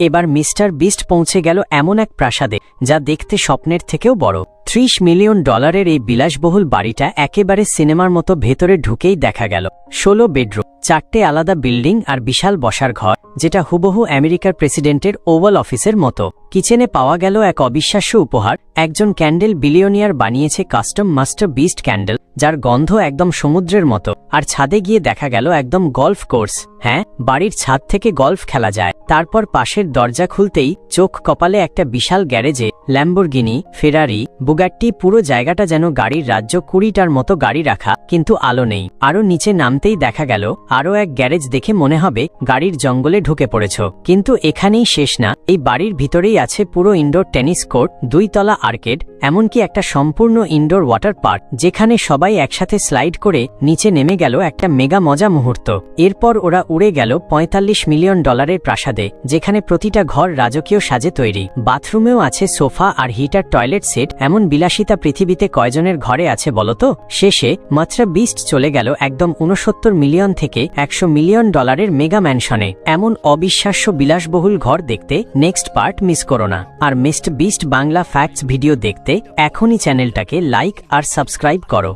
এবার mister beast পৌঁছে গেল এমন এক প্রাসাদে, যা দেখতে স্বপ্নের থেকেও বড়। ত্রিশ মিলিয়ন ডলারের এই বিলাসবহুল বাড়িটা একেবারে সিনেমার মতো ভেতরে ঢুকেই দেখা গেল। ষোলো বেডরুম, চারটে আলাদা বিল্ডিং আর বিশাল বসার ঘর, যেটা হুবহু আমেরিকার প্রেসিডেন্টের ওভাল অফিসের মতো। কিচেনে পাওয়া গেল এক অবিশ্বাস্য উপহার, একজন ক্যান্ডেল বিলিয়নিয়ার বানিয়েছে কাস্টম মাস্টার বিস্ট ক্যান্ডেল, যার গন্ধ একদম সমুদ্রের মতো। আর ছাদে গিয়ে দেখা গেল একদম গল্ফ কোর্স। হ্যাঁ বাড়ির ছাদ থেকে গল্ফ খেলা যায়। তারপর পাশের দরজা খুলতেই চোখ কপালে একটা বিশাল গ্যারেজে ল্যাম্বরগিনি ফেরারি বুগাট্টি পুরো জায়গাটা যেন গাড়ির রাজ্য কুড়িটার মতো গাড়ি রাখা, কিন্তু আলো নেই। আরও নিচে নামতেই দেখা গেল আরও এক গ্যারেজ দেখে মনে হবে গাড়ির জঙ্গলে ঢুকে পড়েছ। কিন্তু এখানেই শেষ না, এই বাড়ির ভিতরেই আছে পুরো ইনডোর টেনিস কোর্ট দুই তলা আর্কেড, এমনকি একটা সম্পূর্ণ ইনডোর ওয়াটার পার্ক, যেখানে সবাই একসাথে স্লাইড করে নিচে নেমে গেল একটা মেগা মজা মুহূর্ত। এরপর ওরা উড়ে গেল পঁয়তাল্লিশ মিলিয়ন ডলারের প্রাসাদে, যেখানে প্রতিটা ঘর রাজকীয় সাজে তৈরি। বাথরুমেও আছে সোফা আর হিটার টয়লেট সেট এমন বিলাসিতা পৃথিবীতে কয়জনের ঘরে আছে বলতো? শেষে মাত্রা বিস্ট চলে গেল একদম উনসত্তর মিলিয়ন থেকে একশো মিলিয়ন ডলারের মেগা ম্যানশনে। এমন অবিশ্বাস্য বিলাসবহুল ঘর দেখতে নেক্সট পার্ট মিস করো না। আর mist beast Bangla facts video দেখতে এখনই চ্যানেলটাকে লাইক আর সাবস্ক্রাইব করো।